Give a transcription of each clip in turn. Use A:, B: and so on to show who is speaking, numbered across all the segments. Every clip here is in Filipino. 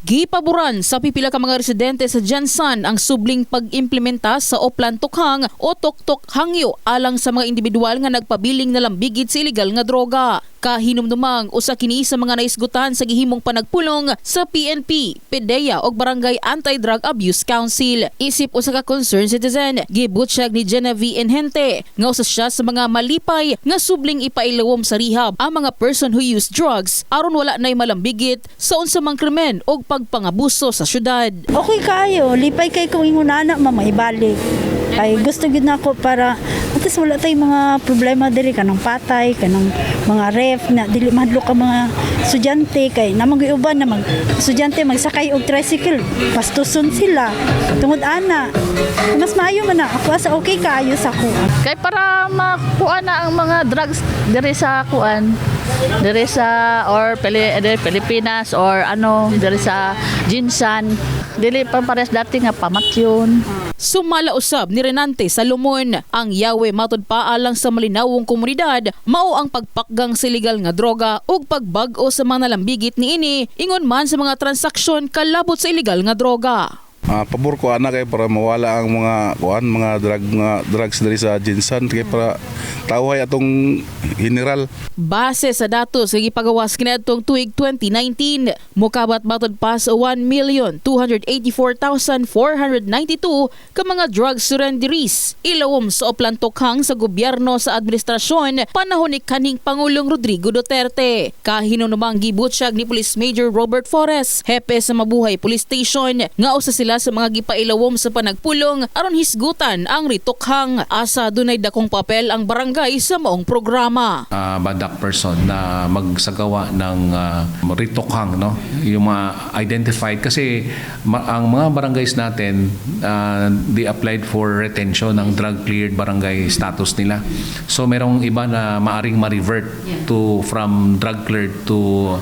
A: Gipaboran sa pipila ka mga residente sa Jansan ang subling pag-implementa sa Oplan Tukhang o Tuktok Hangyo alang sa mga individual nga nagpabiling na lambigit sa ilegal nga droga. Kahinumdumang usa kini sa mga naisgutan sa gihimong panagpulong sa PNP, PDEA ug Barangay Anti-Drug Abuse Council. Isip usa ka concerned citizen, gibutsyag ni Genevieve Enhente nga usa siya sa mga malipay nga subling ipailawom sa rehab ang mga person who use drugs aron wala nay malambigit sa unsa krimen o pagpangabuso sa syudad.
B: Okay kayo, lipay kay kung ingon na mama ibalik. Ay gusto gid na ako para at least wala tayong mga problema diri kanang patay, kanang mga ref na dili mahadlo ka mga estudyante kay namang uban na mag estudyante magsakay og tricycle, pastuson sila. Tungod ana. Mas maayo man na ako asa okay kaayo sa ko.
C: Kay para makuha na ang mga drugs diri sa kuan, diri sa or Pili, diri Pilipinas or ano diri sa Jinsan, dili pa pares dati nga pamatyon.
A: Sumala usab ni Renante sa Lumon. Ang yawe matod pa alang sa malinawong komunidad, mao ang pagpakgang sa illegal nga droga ug pagbag-o sa mga nalambigit niini ingon man sa mga transaksyon kalabot sa illegal nga droga.
D: Ah, pabor ko ana kay para mawala ang mga kuan mga drug mga drugs diri sa Jinsan kay para tawhay atong general.
A: Base sa datos nga gipagawas kaniadtong tuig 2019, mokabat matod pa sa 1,284,492 ka mga drug surrenderies. Ilawom sa oplantokhang sa gobyerno sa administrasyon panahon ni kaning Pangulong Rodrigo Duterte. Kahinumdumang gibutsyag ni Police Major Robert Forres, hepe sa Mabuhay Police Station, nga usa sila sa mga gipailawom sa panagpulong aron hisgutan ang ritokhang asa dunay dakong papel ang barangay sa maong programa.
E: uh, badak person na magsagawa ng uh, ritokhang no? Yung mga identified kasi ma- ang mga barangays natin uh, they applied for retention ng drug cleared barangay status nila. So merong iba na maaring ma-revert to from drug cleared to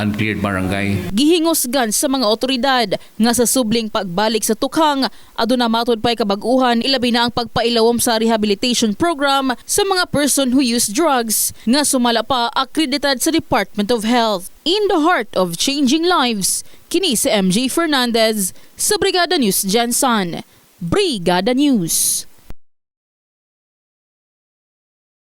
E: uncleared barangay.
A: Gihingusgan sa mga otoridad nga sa subling pagbalik sa tukhang aduna matod pay kabag-uhan ilabi na ang pagpailawom sa rehabilitation program sa mga person who use drugs nga sumala pa accredited sa Department of Health. In the heart of changing lives kini si MJ Fernandez sa Brigada News Jansan. Brigada News